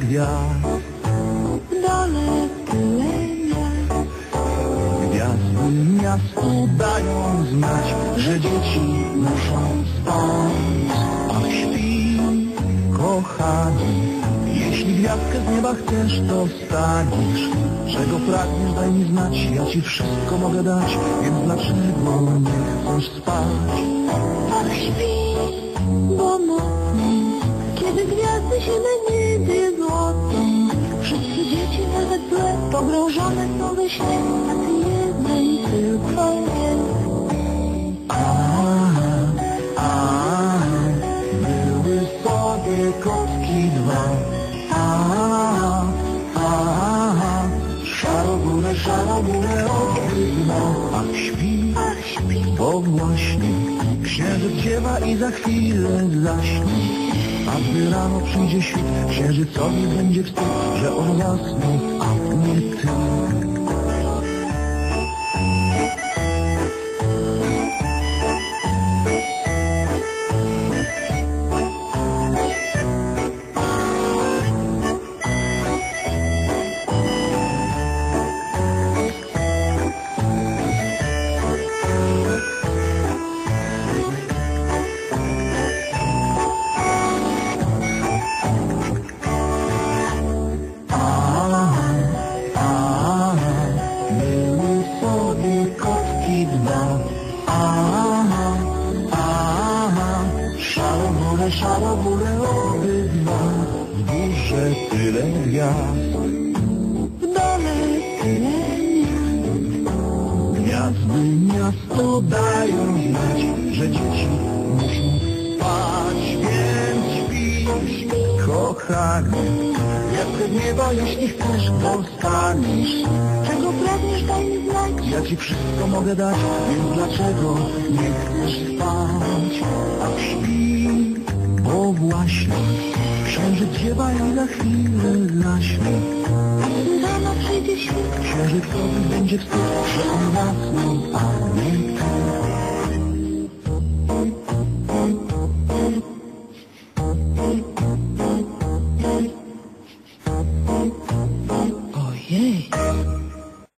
gwiazd. W dole tyle miast. Gwiazdy miastu dają znać, że dzieci muszą spać. Ach śpi, kochani, jeśli gwiazdkę z nieba chcesz, to staniesz. Czego pragniesz, daj mi znać, ja ci wszystko mogę dać, więc dlaczego nie chcesz spać? Ach śpi, bo kiedy gwiazdy się na niebie złocą. Wszyscy dzieci, nawet złe, pogrążone są we śnie, a ty jednej tylko jest. Aha, aha, były sobie kotki dwa. Aha, aha, szarogórę, szarogórę obydwa. Ach śpi, Ach śpi, bo właśnie księżyc dziewa i za chwilę zaśnie. A gdy rano przyjdzie świt, księżycowi będzie wstyd, że on zasnął, a nie szarogórę, szarogórę obydwa. W górze tyle gwiazd, w dole tyle miast. gwiazdy miasto dają znać, że dzieci muszą spać, więc śpi, kochanie. Z nieba, jeśli chcesz, dostaniesz. Czego pragniesz, daj mi znać. Ja ci wszystko mogę dać, więc dlaczego nie chcesz spać? Właśnie księżyc ziewa i za chwilę zaśnie. Rano przyjdzie świt, Księżycowi będzie wstyd, że on zasnął, a nie ty.